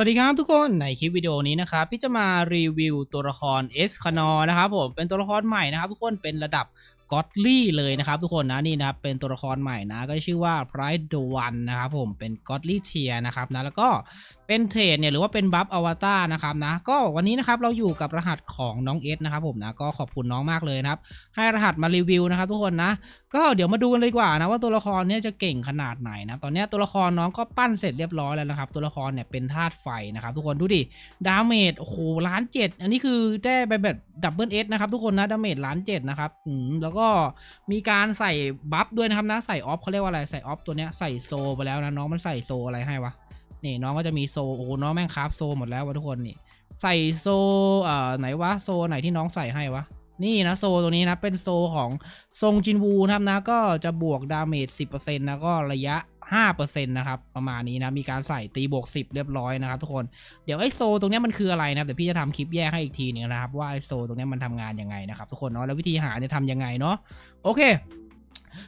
สวัสดีครับทุกคนในคลิปวิดีโอนี้นะครับพี่จะมารีวิวตัวละครเอสคานอนะครับผมเป็นตัวละครใหม่นะครับทุกคนเป็นระดับก็อดลี่เลยนะครับทุกคนนะนี่นะครับเป็นตัวละครใหม่นะก็ชื่อว่า Pride the One นะครับผมเป็นก็อดลี่เทียนะครับนะแล้วก็ เป็นเทรดเนี่ยหรือว่าเป็นบัฟอวตารนะครับนะก็วันนี้นะครับเราอยู่กับรหัสของน้องเอสนะครับผมนะก็ขอบคุณน้องมากเลยนะครับ ให้รหัสมารีวิวนะครับทุกคนนะ ก็เดี๋ยวมาดูกันเลยกว่านะว่าตัวละครเนี้ยจะเก่งขนาดไหนนะตอนนี้ตัวละครน้องก็ปั้นเสร็จเรียบร้อยแล้วนะครับ ตัวละครเนี่ยเป็นธาตุไฟนะครับทุกคนดูดิดาเมจโอ้โหล้านเจ็ดอันนี้คือได้ไปแบบดับเบิลเอสนะครับทุกคนนะดาเมจล้านเจ็ดนะครับอืมแล้วก็มีการใส่บัฟด้วยนะครับนะใส่ออฟเขาเรียกว่าอะไรใส่ออฟตัวเนี้ยใส่โซไปแล้วนะน้องมันใส่โซอะไรให้วะ นี่น้องก็จะมีโซโอ้น้องแม่งคราฟโซหมดแล้ววะทุกคนนี่ ใส่โซเอ่อไหนวะโซไหนที่น้องใส่ให้วะนี่นะโซตัวนี้นะเป็นโซของทรงจินวูนะครับนะก็จะบวกดาเมจ10%นะก็ระยะ5%นะครับประมาณนี้นะมีการใส่ตีบวก 10 เรียบร้อยนะครับทุกคนเดี๋ยวไอโซตรงเนี้ยมันคืออะไรนะเดี๋ยวพี่จะทำคลิปแยกให้อีกทีหนึงนะครับว่าไอโซตรงเนี้ยมันทำงานยังไงนะครับทุกคนเนาะแล้ววิธีหาเนี่ยทำยังไงเนาะโอเค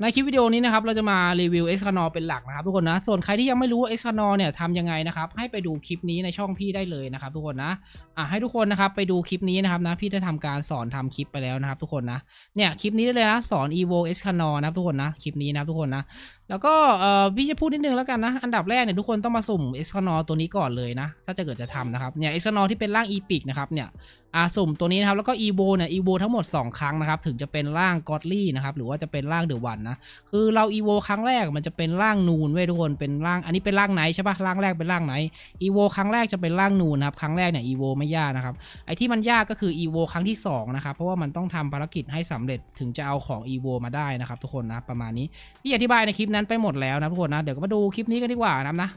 ในคลิปวิดีโอนี้นะครับเราจะมารีวิว e x c a n o เป็นหลักนะครับทุกคนนะ ส่วนใครที่ยังไม่รู้ว่า e x c a n o เนี่ยทำยังไงนะครับให้ไปดูคลิปนี้ในช่องพี่ได้เลยนะครับทุกคนนะอะให้ทุกคนนะครับไปดูคลิปนี้นะครับนะพี่ได้ทำการสอนทำคลิปไปแล้วนะครับทุกคนนะเนี่ยคลิปนี้ได้เลยนะสอน evo e x c a n o นะครับทุกคนนะคลิปนี้นะครับทุกคนนะแล้วก็เอ่อพี่จะพูดนิดนึงแล้วกันนะ อันดับแรกเนี่ยทุกคนต้องมาสุ่ม e x c a n o ตัวนี้ก่อนเลยนะ ถ้าจะเกิดจะทำนะครับเนี่ย e x c a n o ที่เป็นร่าง epic นะครับเนี่ยอ่าสุ่มตัวนี้นะครับแล้วก็ evo เนี่ย evo ทั้งหมด 2 ครั้งนะครับถึงจะเป็นร่าง godly นะครับหรือว่าจะเป็นร่างเดอะวันนะคือเรา evo ครั้งแรกมันจะเป็นร่างนูนเว้ยทุกคนเป็นร่างอันนี้เป็นร่างไหนใช่ปะร่างแรกเป็นร่างไหน evo ครั้งแรกจะเป็นร่างนูนนะครับครั้งแรกเนี่ย evo ไม่ยากนะครับไอที่มันยากก็คือ evo ครั้งที่2นะครับเพราะว่ามันต้องทำภารกิจให้สำเร็จถึงจะเอาของ evo มาได้นะครับทุกคนนะประมาณนี้พี่อธิบายในคลิปนั้นไปหมดแล้วนะทุกคนนะ เดี๋ยวก็มาดูคลิปนี้กันดีกว่านะนะ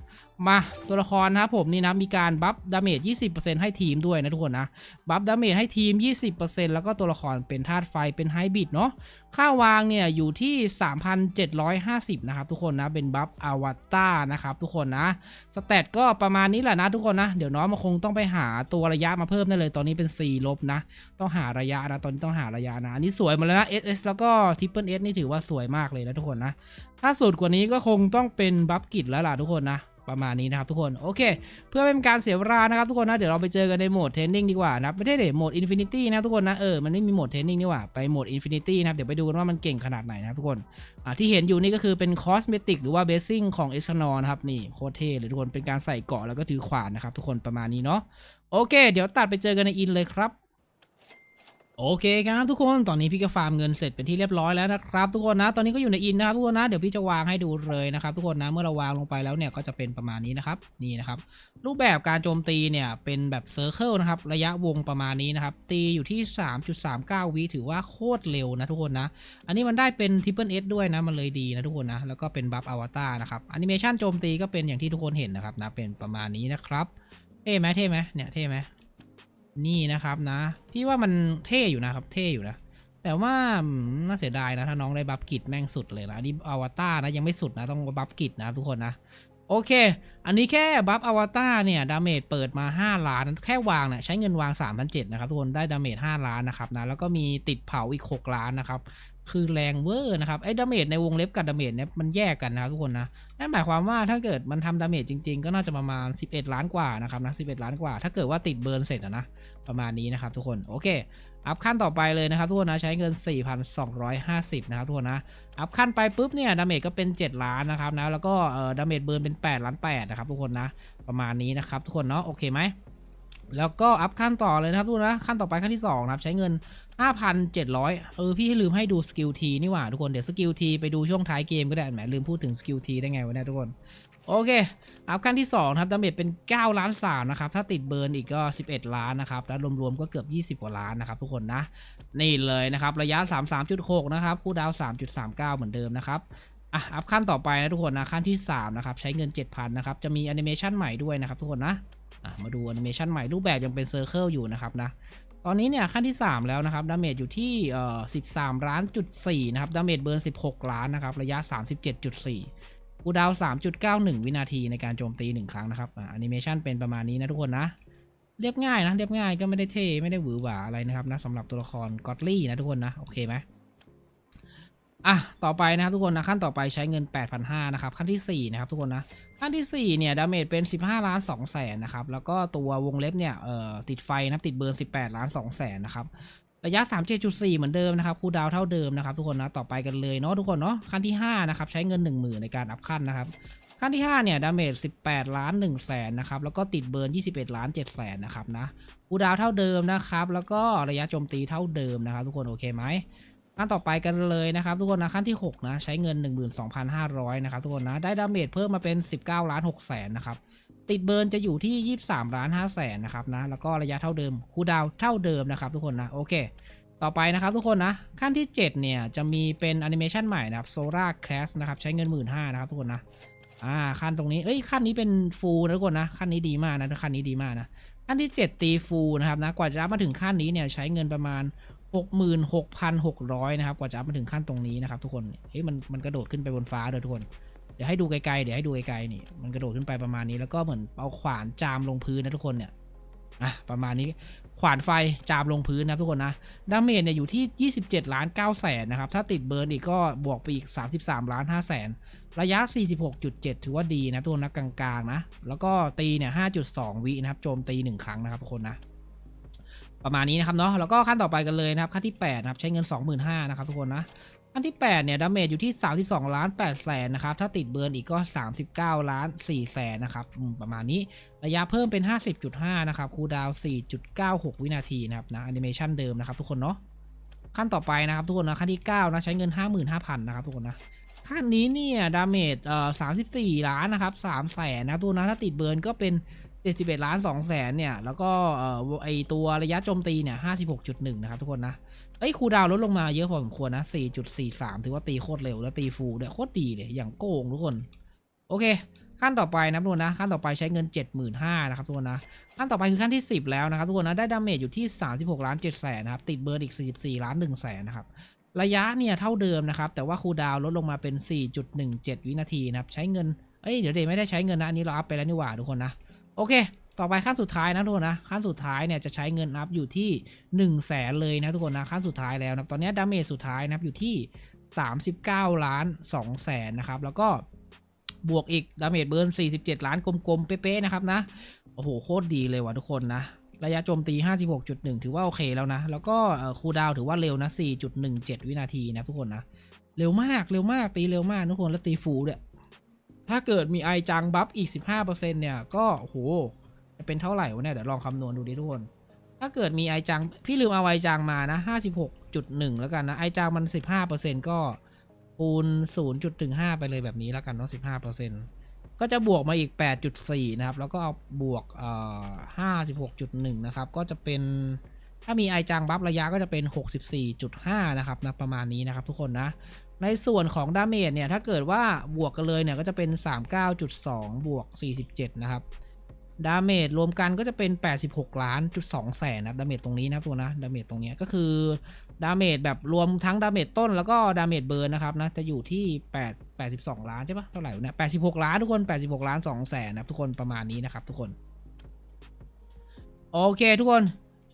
มาตัวละครนะครับผมนี่นะมีการบัฟดาเมจ 20%ให้ทีมด้วยนะทุกคนนะบัฟดาเมจให้ทีม 20%แล้วก็ตัวละครเป็นธาตุไฟเป็นไฮบริดเนาะค่าวางเนี่ยอยู่ที่ 3,750 นะครับทุกคนนะเป็นบัฟอวตารนะครับทุกคนนะสเตตก็ประมาณนี้แหละนะทุกคนนะ เดี๋ยวน้องมันคงต้องไปหาตัวระยะมาเพิ่มได้เลยตอนนี้เป็น 4 ลบนะ ต้องหาระยะนะตอนนี้ต้องหาระยะนะอันนี้สวยมดแล้วนะ SS แล้วก็ทริปเปิลเอสนี่ถือว่าสวยมากเลยนะทุกคนนะถ้าสุดกว่านี้ก็คงต้องเป็นบัฟกิจแล้วล่ะทุกคนนะ ประมาณนี้นะครับทุกคนโอเค เพื่อเป็นการเสียเวลานะครับทุกคนนะเดี๋ยวเราไปเจอกันในโหมดเทรนนิ่งดีกว่านะครับไม่ใช่เดี๋ยวโหมดอินฟินิตี้นะทุกคนนะเออมันไม่มีโหมดเทรนนิ่งนี่หว่าไปโหมดอินฟินิตี้นะครับเดี๋ยวไปดูกันว่ามันเก่งขนาดไหนนะครับทุกคนอ่าที่เห็นอยู่นี่ก็คือเป็นคอสเมติกหรือว่าเบสซิ่งของเอชนอนะครับนี่โคตรเท่เลยทุกคนเป็นการใส่เกาะแล้วก็ถือขวานนะครับทุกคนประมาณนี้เนาะโอเค เดี๋ยวตัดไปเจอกันในอินเลยครับ โอเคครับทุกคนตอนนี้พี่ก็ฟาร์มเงินเสร็จเป็นที่เรียบร้อยแล้วนะครับทุกคนนะ ตอนนี้ก็อยู่ในอินนะครับทุกคนนะเดี๋ยวพี่จะวางให้ดูเลยนะครับ ทุกคนนะเมื่อเราวางลงไปแล้วเนี่ยก็จะเป็นประมาณนี้นะครับนี่นะครับ รูปแบบการโจมตีเนี่ยเป็นแบบเซอร์เคิลนะครับระยะวงประมาณนี้นะครับ ตีอยู่ที่ 3.39 วิถือว่าโคตรเร็วนะทุกคนนะ อันนี้มันได้เป็นทริปเปิลเอสด้วยนะมันเลยดีนะทุกคนนะแล้วก็เป็นบัฟอวตารนะครับแอนิเมชันโจมตีก็เป็นอย่างที่ทุกคนเห็นนะครับนะเป็นประมาณนี้นะครับเท่ไหมเท่ไหมเนี่ยเท่ไหม นี่นะครับนะ พี่ว่ามันเท่อยู่นะครับ เท่อยู่นะ แต่ว่าน่าเสียดายนะ ถ้าน้องได้บัฟกิจแม่งสุดเลยนะนี่อวตารนะยังไม่สุดนะต้องบัฟกิจนะทุกคนนะโอเค อันนี้แค่บัฟอวตารเนี่ย ดาเมจเปิดมา 5 ล้าน แค่วางเนี่ยใช้เงินวาง3,700 นะครับ ทุกคน ได้ดาเมจ5ล้านนะครับนะ แล้วก็มีติดเผาอีก 6 ล้านนะครับ คือแรงเวอร์นะครับไอ้ดาเมจในวงเล็บกับดาเมจเนี่ยมันแยกกันนะทุกคนนะนั่นหมายความว่าถ้าเกิดมันทำดาเมจจริง ๆ ก็น่าจะประมาณ 11 ล้านกว่านะครับนะ11 ล้านกว่า ถ้าเกิดว่าติดเบิร์นเสร็จนะประมาณนี้นะครับทุกคนโอเคอัพขั้นต่อไปเลยนะครับทุกคนนะใช้เงิน 4,250 นะครับทุกคนนะอัพขั้นไปปุ๊บเนี่ยดาเมจก็เป็น 7 ล้านนะครับนะแล้วก็เอ่อดาเมจเบิร์นเป็น 8 ล้าน8นะครับทุกคนนะประมาณนี้นะครับทุกคนเนาะโอเคไหม แล้วก็อัพขั้นต่อเลยนะครับทุกคนนะขั้นต่อไปขั้นที่2นะครับใช้เงิน 5,700 เออพี่ให้ลืมให้ดูสกิลทีนี่หว่าทุกคนเดี๋ยวสกิลทีไปดูช่วงท้ายเกมก็ได้แหมลืมพูดถึงสกิลทีได้ไงวะเนี่ยทุกคนโอเค อัพขั้นที่2นะครับดาเมจเป็น 9 ล้าน3นะครับ ถ้าติดเบิร์นอีกก็ 11 ล้านนะครับ แล้วรวมๆก็เกือบ 20 กว่าล้านนะครับทุกคนนะ นี่เลยนะครับ ระยะ 33.6 นะครับคู่ดาว 3.39 เหมือนเดิมนะครับอะอัพขั้นต่อไปนะทุกคนนะขั้นที่ 3 นะครับ ใช้เงิน 7,000 นะครับ จะมีแอนิเมชันใหม่ด้วยนะครับทุกคนนะอะ มาดูแอนิเมชันใหม่รูปแบบยังเป็นเซอร์เคิลอยู่นะครับนะ ตอนนี้เนี่ยขั้นที่ 3 แล้วนะครับดาเมจอยู่ที่เอ่อ13 ล้านจุด4นะครับดาเมจเบิร์น 16 ล้านนะครับระยะ 37.4กูดาว 3.91 วินาทีในการโจมตี 1 ครั้งนะครับอ่าแอนิเมชันเป็นประมาณนี้นะทุกคนนะ เรียบง่ายนะ เรียบง่ายก็ไม่ได้เท่ไม่ได้หวือหวาอะไรนะครับนะสำหรับตัวละครก็อดลี่นะทุกคนนะโอเคไหม อะต่อไปนะครับทุกคนนะขั้นต่อไปใช้เงิน 8,500นะครับขั้นที่4นะครับทุกคนนะขั้นที่4เนี่ยดาเมจเป็น 15ล้าน2แสนนะครับแล้วก็ตัววงเล็บเนี่ยเอ่อติดไฟนะติดเบิร์18ล้าน2แสนนะครับระยะ 37.4 เหมือนเดิมนะครับคูดาวเท่าเดิมนะครับทุกคนนะต่อไปกันเลยเนาะทุกคนเนาะขั้นที่5นะครับใช้เงิน 10,000 ในการอัพขั้นนะครับขั้นที่5เนี่ยดาเมจ18 ล้าน1แสนนะครับแล้วก็ติดเบิร์น 21 ล้าน7แสนนะครับนะคูดาวเท่าเดิมนะครับแล้วก็ระยะโจมตีเท่าเดิมนะครับทุกคนโอเคไหม ขั้นต่อไปกันเลยนะครับทุกคนนะขั้นที่ 6 นะใช้เงิน 12,500 นะครับทุกคนนะได้ดาเมจเพิ่มมาเป็น 19 ล้าน6แสนนะครับติดเบิร์นจะอยู่ที่ 23 ล้าน5แสนนะครับนะแล้วก็ระยะเท่าเดิมคูดาวเท่าเดิมนะครับทุกคนนะโอเค ต่อไปนะครับทุกคนนะขั้นที่ 7 เนี่ยจะมีเป็นแอนิเมชันใหม่นะครับ Solar Crash นะครับใช้เงิน 1 5ื่นนะครับทุกคนนะอ่าขั้นตรงนี้เอ้ยขั้นนี้เป็นฟูลนะทุกคนนะขั้นนี้ดีมากนะขั้นนี้ดีมากนะขั้นที่ 7 ตีฟูลนะครับนะกว่าจะมาถึงขั้นนี้เนี่ยใช้เงินประมาณ 66,600 นะครับ กว่าจะมาถึงขั้นตรงนี้นะครับทุกคน เฮ้ยมันมันกระโดดขึ้นไปบนฟ้าเลยทุกคน เดี๋ยวให้ดูไกลๆ เดี๋ยวให้ดูไกลๆ นี่ มันกระโดดขึ้นไปประมาณนี้ แล้วก็เหมือนเอาขวานจามลงพื้นนะทุกคนเนี่ย อะประมาณนี้ ขวานไฟจามลงพื้นนะทุกคนนะ ดาเมจเนี่ยอยู่ที่ 27 ล้าน9แสนนะครับ ถ้าติดเบิร์นอีกก็บวกไปอีก 33 ล้าน5แสน ระยะ 46.7 ถือว่าดีนะทุกคนนะกลางๆนะ แล้วก็ตีเนี่ย5.2 วินะครับ โจมตี 1 ครั้งนะครับทุกคนนะ ประมาณนี้นะครับเนาะแล้วก็ขั้นต่อไปกันเลยนะครับขั้นที่8นะครับใช้เงิน 25,000นะครับทุกคนนะขั้นที่ 8 เนี่ยดาเมจอยู่ที่ 32 ล้าน8แสนนะครับ ถ้าติดเบิร์นอีกก็ 39 ล้าน4แสนนะครับประมาณนี้ ระยะเพิ่มเป็น 50.5 นะครับ คูลดาว 4.96 วินาทีนะครับนะแอนิเมชันเดิมนะครับทุกคนเนาะ ขั้นต่อไปนะครับทุกคนนะขั้นที่ 9 นะ ใช้เงิน 55,000 นะครับทุกคนนะ ขั้นนี้เนี่ยดาเมจเอ่อ 34 ล้านนะครับ3แสนนะครับทุกคนนะ ถ้าติดเบิร์นก็เป็น 71ล้าน2แสนเนี่ย แล้วก็ไอตัวระยะโจมตีเนี่ย56.1 นะครับทุกคนนะ เอ้ยคูดาวลดลงมาเยอะพอสมควรนะ 4.43 ถือว่าตีโคตรเร็วแล้วตีฟูเนี่ยโคตรดีเลยอย่างโกงทุกคน โอเค ขั้นต่อไปนะทุกคนนะ ขั้นต่อไปใช้เงิน 75,000นะครับทุกคนนะ ขั้นต่อไปคือขั้นที่ 10 แล้วนะครับทุกคนนะ ได้ดาเมจอยู่ที่ 36ล้าน7แสนนะครับ ติดเบิร์อีก 44ล้าน1แสนนะครับระยะเนี่ยเท่าเดิมนะครับ แต่ว่าคูดาวลดลงมาเป็น 4.17 วินาทีนะครับ ใช้เงิน เอ้ย เดี๋ยวเดไม่ได้ใช้เงินนะ อันนี้เราอัพไปแล้วนี่หว่าทุกคนนะ โอเค ต่อไปขั้นสุดท้ายนะทุกคนนะ ขั้นสุดท้ายเนี่ยจะใช้เงินอัพอยู่ที่1นึ่งแสนเลยนะทุกคนนะขั้นสุดท้ายแล้วนะตอนนี้ดาเมจสุดท้ายนะครับอยู่ที่ 39 ล้าน2แสนนะครับ แล้วก็บวกอีกดาเมจเบิร์น 47 ล้านกลมๆ เป๊ะๆนะครับนะ โอ้โห โคตรดีเลยว่ะทุกคนนะ ระยะโจมตี 56.1 ถือว่าโอเคแล้วนะ แล้วก็คูดาวถือว่าเร็วนะ 4.17 วินาทีนะทุกคนนะ เร็วมาก เร็วมาก ตีเร็วมากทุกคน แล้วตีฟูด้วย ถ้าเกิดมีไอจังบัฟอีก 15%เนี่ย ก็โหจะเป็นเท่าไหร่วะเนี่ย เดี๋ยวลองคำนวณดูดิทุกคน ถ้าเกิดมีไอจัง พี่ลืมเอาไอจังมานะ 56.1 แล้วกันนะ ไอจังมัน 15%ก็คูณ 0.15 ไปเลยแบบนี้แล้วกันเนาะ15%ก็จะบวกมาอีก 8.4 นะครับ แล้วก็เอาบวกเอ่อ56.1 นะครับ ก็จะเป็นถ้ามีไอจังบัฟระยะก็จะเป็น 64.5 นะครับนะประมาณนี้นะครับทุกคนนะ ในส่วนของดาเมจเนี่ย ถ้าเกิดว่าบวกกันเลยเนี่ย ก็จะเป็น 39.2 บวก 47 นะครับ ดาเมจรวมกันก็จะเป็น 86 ล้านจุด2แสนนะดาเมจตรงนี้นะครับตัวนะ ดาเมจตรงนี้ก็คือดาเมจแบบรวมทั้งดาเมจต้นแล้วก็ดาเมจเบิร์นนะครับนะ จะอยู่ที่ 8 82 ล้านใช่ปะเท่าไหร่วะเนี่ย86 ล้านทุกคน 86 ล้าน2แสนนะทุกคนประมาณนี้นะครับทุกคน โอเคทุกคน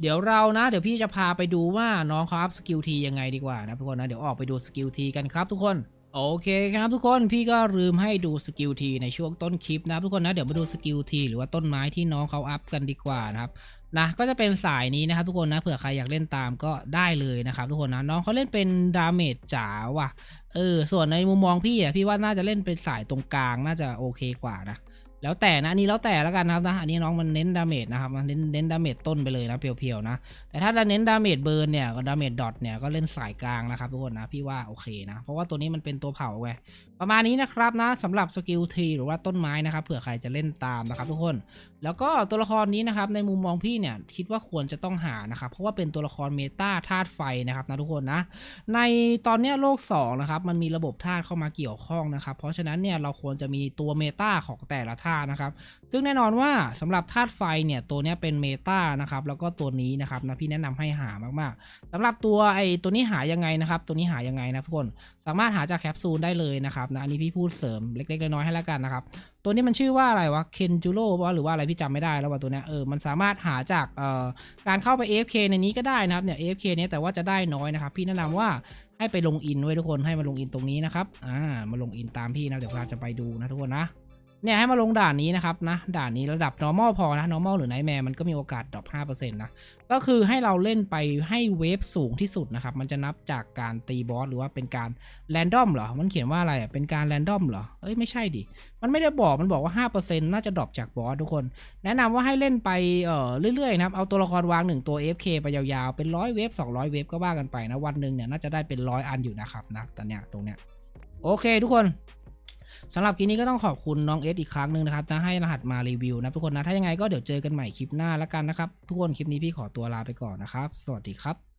เดี๋ยวเรานะ เดี๋ยวพี่จะพาไปดูว่าน้องเขาอัพสกิลทียังไงดีกว่านะทุกคนนะ เดี๋ยวออกไปดูสกิลทีกันครับทุกคน โอเคครับทุกคนพี่ก็ลืมให้ดูสกิลทีในช่วงต้นคลิปนะทุกคนนะเดี๋ยวมาดูสกิลทีหรือว่าต้นไม้ที่น้องเขาอัพกันดีกว่านะครับนะก็จะเป็นสายนี้นะครับทุกคนนะเผื่อใครอยากเล่นตามก็ได้เลยนะครับทุกคนนะน้องเขาเล่นเป็นดาเมจจ๋าว่ะเออส่วนในมุมมองพี่อะพี่ว่าน่าจะเล่นเป็นสายตรงกลางน่าจะโอเคกว่านะ แล้วแต่นะนนี้แล้วแต่แล้วกันนะครับนะอันนี้น้องมันเน้นดาเมจนะครับมันเน้นเน้นดาเมจต้นไปเลยนะเพียวๆนะแต่ถ้าจะเน้นดาเมจเบิร์นเนี่ยกับดาเมจดอทเนี่ยก็เล่นสายกลางนะครับทุกคนนะพี่ว่าโอเคนะ เพราะว่าตัวนี้มันเป็นตัวเผาไงประมาณนี้นะครับนะสำหรับสกิลทีหรือว่าต้นไม้นะครับเผื่อใครจะเล่นตามนะครับทุกคน แล้วก็ตัวละครนี้นะครับในมุมมองพี่เนี่ยคิดว่าควรจะต้องหานะครับเพราะว่าเป็นตัวละครเมตาธาตุไฟนะครับนะทุกคนนะ ในตอนนี้โลก2นะครับมันมีระบบธาตุเข้ามาเกี่ยวข้องนะครับเพราะฉะนั้นเนี่ยเราควรจะมีตัวเมตาของแต่ละธาตุนะครับ ซึ่งแน่นอนว่าสำหรับธาตุไฟเนี่ยตัวนี้เป็นเมตานะครับ แล้วก็ตัวนี้นะครับนะพี่แนะนำให้หามากๆสำหรับตัวไอตัวนี้หายังไงนะครับ ตัวนี้หายังไงนะทุกคน สามารถหาจากแคปซูลได้เลยนะครับนะอันนี้พี่พูดเสริมเล็กๆน้อยๆให้แล้วกันนะครับ ตัวนี้มันชื่อว่าอะไรวะเคนจูโร่หรือว่าอะไรพี่จำไม่ได้แล้วว่าตัวเนี้ยเออมันสามารถหาจากเอ่อการเข้าไป AFK ในนี้ก็ได้นะครับเนี่ย AFK เนี้ยแต่ว่าจะได้น้อยนะครับพี่แนะนำว่าให้ไปลงอินไว้ทุกคนให้มาลงอินตรงนี้นะครับ อ่า มาลงอินตามพี่นะ เดี๋ยวเราจะไปดูนะทุกคนนะ เนี่ยให้มาลงด่านนี้นะครับนะด่านนี้ระดับ normal พอนะ normal หรือ nightmare มันก็มีโอกาสดรอป5%นะ ก็คือให้เราเล่นไปให้เวฟสูงที่สุดนะครับ มันจะนับจากการตีบอสหรือว่าเป็นการแรนดอมเหรอ มันเขียนว่าอะไรอะเป็นการแรนดอมเหรอ เอ้ยไม่ใช่ดิ มันไม่ได้บอกมันบอกว่า 5%น่าจะดรอปจากบอสทุกคน แนะนำว่าให้เล่นไปเอ่อเรื่อยๆนะครับเอาตัวละครวางหนึ่งตัว FK ไปยาวๆเป็นร้อยเวฟ200 เวฟก็ว่ากันไปนะวันหนึ่งเนี่ยน่าจะได้เป็นร้อยอันอยู่นะครับนะตอนเนี้ยตรงเนี้ยโอเค ทุกคน สำหรับคลิปนี้ก็ต้องขอบคุณน้องเอสอีกครั้งหนึ่งนะครับนะให้รหัสมารีวิวนะทุกคนนะถ้ายังไงก็เดี๋ยวเจอกันใหม่คลิปหน้าแล้วกันนะครับทุกคนคลิปนี้พี่ขอตัวลาไปก่อนนะครับ สวัสดีครับ